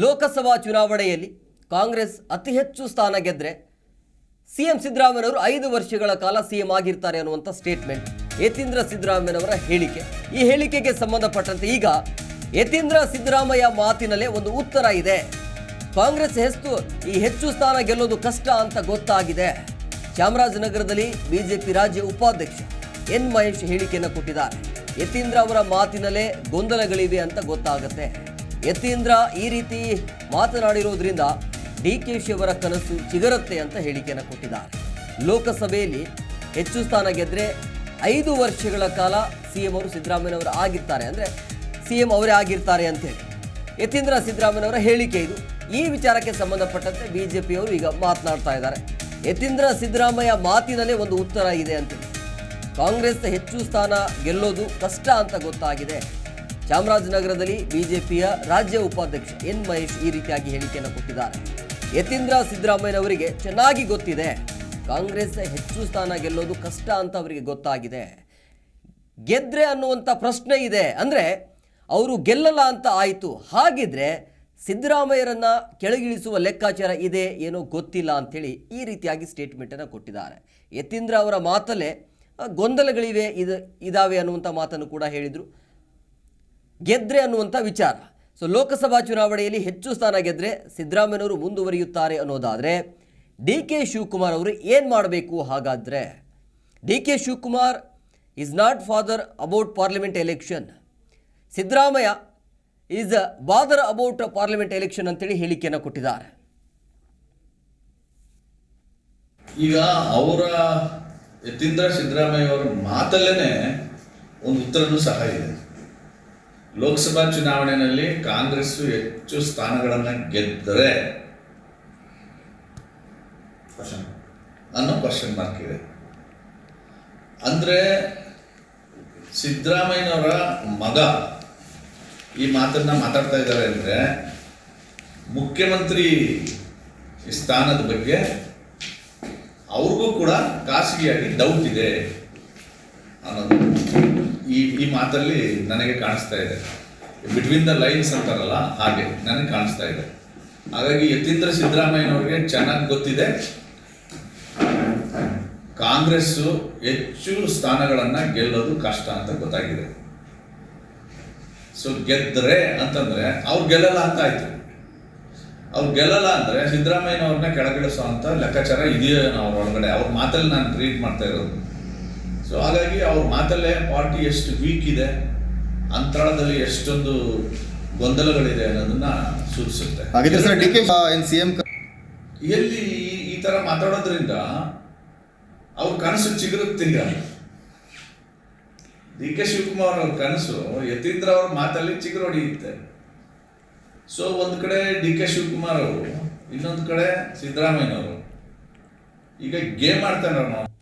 ಲೋಕಸಭಾ ಚುನಾವಣೆಯಲ್ಲಿ ಕಾಂಗ್ರೆಸ್ ಅತಿ ಹೆಚ್ಚು ಸ್ಥಾನ ಗೆದ್ರೆ ಸಿಎಂ ಸಿದ್ದರಾಮಯ್ಯನವರು ಐದು ವರ್ಷಗಳ ಕಾಲ ಸಿಎಂ ಆಗಿರ್ತಾರೆ ಅನ್ನುವಂಥ ಸ್ಟೇಟ್ಮೆಂಟ್ ಯತೀಂದ್ರ ಸಿದ್ದರಾಮಯ್ಯನವರ ಹೇಳಿಕೆ. ಈ ಹೇಳಿಕೆಗೆ ಸಂಬಂಧಪಟ್ಟಂತೆ ಈಗ ಯತೀಂದ್ರ ಸಿದ್ದರಾಮಯ್ಯ ಮಾತಿನಲ್ಲೇ ಒಂದು ಉತ್ತರ ಇದೆ. ಕಾಂಗ್ರೆಸ್ ಹೆಸ್ತು ಈ ಹೆಚ್ಚು ಸ್ಥಾನ ಗೆಲ್ಲೋದು ಕಷ್ಟ ಅಂತ ಗೊತ್ತಾಗಿದೆ. ಚಾಮರಾಜನಗರದಲ್ಲಿ ಬಿಜೆಪಿ ರಾಜ್ಯ ಉಪಾಧ್ಯಕ್ಷ ಎನ್ ಮಹೇಶ್ ಹೇಳಿಕೆಯನ್ನು ಕೊಟ್ಟಿದ್ದಾರೆ. ಯತೀಂದ್ರ ಅವರ ಮಾತಿನಲ್ಲೇ ಗೊಂದಲಗಳಿವೆ ಅಂತ ಗೊತ್ತಾಗುತ್ತೆ. ಯತೀಂದ್ರ ಈ ರೀತಿ ಮಾತನಾಡಿರೋದ್ರಿಂದ ಡಿ ಕೆ ಶಿ ಅವರ ಕನಸು ಚಿಗರುತ್ತೆ ಅಂತ ಹೇಳಿಕೆಯನ್ನು ಕೊಟ್ಟಿದ್ದಾರೆ. ಲೋಕಸಭೆಯಲ್ಲಿ ಹೆಚ್ಚು ಸ್ಥಾನ ಗೆದ್ದರೆ ಐದು ವರ್ಷಗಳ ಕಾಲ ಸಿಎಂ ಅವರು ಸಿದ್ದರಾಮಯ್ಯನವರು ಆಗಿರ್ತಾರೆ. ಅಂದರೆ ಸಿಎಂ ಅವರೇ ಆಗಿರ್ತಾರೆ ಅಂತೇಳಿ ಯತೀಂದ್ರ ಸಿದ್ದರಾಮಯ್ಯನವರ ಹೇಳಿಕೆ ಇದು. ಈ ವಿಚಾರಕ್ಕೆ ಸಂಬಂಧಪಟ್ಟಂತೆ ಬಿಜೆಪಿಯವರು ಈಗ ಮಾತನಾಡ್ತಾ ಇದ್ದಾರೆ. ಯತೀಂದ್ರ ಸಿದ್ದರಾಮಯ್ಯ ಮಾತಿನಲ್ಲೇ ಒಂದು ಉತ್ತರ ಇದೆ ಅಂತೇಳಿ ಕಾಂಗ್ರೆಸ್ ಹೆಚ್ಚು ಸ್ಥಾನ ಗೆಲ್ಲೋದು ಕಷ್ಟ ಅಂತ ಗೊತ್ತಾಗಿದೆ. ಚಾಮರಾಜನಗರದಲ್ಲಿ ಬಿಜೆಪಿಯ ರಾಜ್ಯ ಉಪಾಧ್ಯಕ್ಷ ಎನ್ ಮಹೇಶ್ ಈ ರೀತಿಯಾಗಿ ಹೇಳಿಕೆಯನ್ನು ಕೊಟ್ಟಿದ್ದಾರೆ. ಯತೀಂದ್ರ ಸಿದ್ದರಾಮಯ್ಯನವರಿಗೆ ಚೆನ್ನಾಗಿ ಗೊತ್ತಿದೆ. ಕಾಂಗ್ರೆಸ್ ಹೆಚ್ಚು ಸ್ಥಾನ ಗೆಲ್ಲೋದು ಕಷ್ಟ ಅಂತ ಅವರಿಗೆ ಗೊತ್ತಾಗಿದೆ. ಗೆದ್ರೆ ಅನ್ನುವಂಥ ಪ್ರಶ್ನೆ ಇದೆ. ಅಂದರೆ ಅವರು ಗೆಲ್ಲಲ್ಲ ಅಂತ ಆಯಿತು. ಹಾಗಿದ್ರೆ ಸಿದ್ದರಾಮಯ್ಯರನ್ನ ಕೆಳಗಿಳಿಸುವ ಲೆಕ್ಕಾಚಾರ ಇದೆ ಏನೋ ಗೊತ್ತಿಲ್ಲ ಅಂಥೇಳಿ ಈ ರೀತಿಯಾಗಿ ಸ್ಟೇಟ್ಮೆಂಟನ್ನು ಕೊಟ್ಟಿದ್ದಾರೆ. ಯತೀಂದ್ರ ಅವರ ಮಾತಲ್ಲೇ ಗೊಂದಲಗಳಿವೆ, ಇದು ಇದಾವೆ ಅನ್ನುವಂಥ ಮಾತನ್ನು ಕೂಡ ಹೇಳಿದರು. ಗೆದ್ರೆ ಅನ್ನುವಂಥ ವಿಚಾರ. ಸೊ ಲೋಕಸಭಾ ಚುನಾವಣೆಯಲ್ಲಿ ಹೆಚ್ಚು ಸ್ಥಾನ ಗೆದ್ರೆ ಸಿದ್ದರಾಮಯ್ಯನವರು ಮುಂದುವರಿಯುತ್ತಾರೆ ಅನ್ನೋದಾದರೆ, ಡಿ ಕೆ ಶಿವಕುಮಾರ್ ಅವರು ಏನು ಮಾಡಬೇಕು ಹಾಗಾದರೆ? D K Shivakumar is not bother about parliament election Siddaramaiah is bother about parliament election ಅಂತೇಳಿ ಹೇಳಿಕೆಯನ್ನು ಕೊಟ್ಟಿದ್ದಾರೆ. ಈಗ ಅವರ ಯತೀಂದ್ರ ಸಿದ್ದರಾಮಯ್ಯ ಅವರ ಮಾತಲ್ಲೇನೆ ಒಂದು ಉತ್ತರನೂ ಸಹ ಇದೆ. ಲೋಕಸಭಾ ಚುನಾವಣೆಯಲ್ಲಿ ಕಾಂಗ್ರೆಸ್ ಹೆಚ್ಚು ಸ್ಥಾನಗಳನ್ನು ಗೆದ್ದರೆ ಅನ್ನೋ ಕ್ವಶನ್ ಮಾರ್ಕ್ ಇದೆ. ಅಂದ್ರೆ ಸಿದ್ದರಾಮಯ್ಯನವರ ಮಗ ಈ ಮಾತನ್ನ ಮಾತಾಡ್ತಾ ಇದ್ದಾರೆ ಅಂದ್ರೆ ಮುಖ್ಯಮಂತ್ರಿ ಸ್ಥಾನದ ಬಗ್ಗೆ ಅವ್ರಿಗೂ ಕೂಡ ಖಾಸಗಿಯಾಗಿ ಡೌಟ್ ಇದೆ ಅನ್ನೋದು. ಈ ಈ ಮಾತಲ್ಲಿ ನನಗೆ ಕಾಣಿಸ್ತಾ ಇದೆ. ಬಿಟ್ವೀನ್ ದ ಲೈನ್ಸ್ ಅಂತಾರಲ್ಲ, ಹಾಗೆ ನನಗೆ ಕಾಣಿಸ್ತಾ ಇದೆ. ಹಾಗಾಗಿ ಯತೀಂದ್ರ ಸಿದ್ದರಾಮಯ್ಯನವ್ರಿಗೆ ಚೆನ್ನಾಗಿ ಗೊತ್ತಿದೆ. ಕಾಂಗ್ರೆಸ್ ಹೆಚ್ಚು ಸ್ಥಾನಗಳನ್ನು ಗೆಲ್ಲೋದು ಕಷ್ಟ ಅಂತ ಗೊತ್ತಾಗಿದೆ. ಸೊ ಗೆದ್ದರೆ ಅಂತಂದ್ರೆ ಅವ್ರು ಗೆಲ್ಲಲ್ಲ ಅಂತ ಆಯ್ತು. ಅವ್ರು ಗೆಲ್ಲಲ್ಲ ಅಂದ್ರೆ ಸಿದ್ದರಾಮಯ್ಯನವ್ರನ್ನ ಕೆಳಗಿಳಿಸೋ ಅಂತ ಲೆಕ್ಕಾಚಾರ ಇದೆಯೋ ಅವ್ರ ಒಳಗಡೆ. ಅವ್ರ ಮಾತಲ್ಲಿ ನಾನು ಟ್ರೀಟ್ ಮಾಡ್ತಾ ಇರೋದು. ಸೊ ಹಾಗಾಗಿ ಅವ್ರ ಮಾತಲ್ಲೇ ಪಾರ್ಟಿ ಎಷ್ಟು ವೀಕ್ ಇದೆ ಅಂತರಾಳದಲ್ಲಿ ಎಷ್ಟೊಂದು ಗೊಂದಲಗಳಿದೆ ಅನ್ನೋದನ್ನ ಸೂಚಿಸುತ್ತೆ. ಎಲ್ಲಿ ಈ- ಈ ತರ ಮಾತಾಡೋದ್ರಿಂದ ಅವ್ರ ಕನಸು ಚಿಗುರುತ್ತೆ ಈಗ ಡಿ ಕೆ ಶಿವಕುಮಾರ್ ಅವ್ರ ಕನಸು ಯತೀಂದ್ರ ಅವ್ರ ಮಾತಲ್ಲಿ ಚಿಗುರು ಹೊಡೆಯುತ್ತೆ. ಸೊ ಒಂದ್ ಕಡೆ ಡಿ ಕೆ ಶಿವಕುಮಾರ್ ಅವರು ಇನ್ನೊಂದು ಕಡೆ ಸಿದ್ದರಾಮಯ್ಯನವರು. ಈಗ ಗೇಮ್ ಆಡ್ತಾನೆ ನಾವು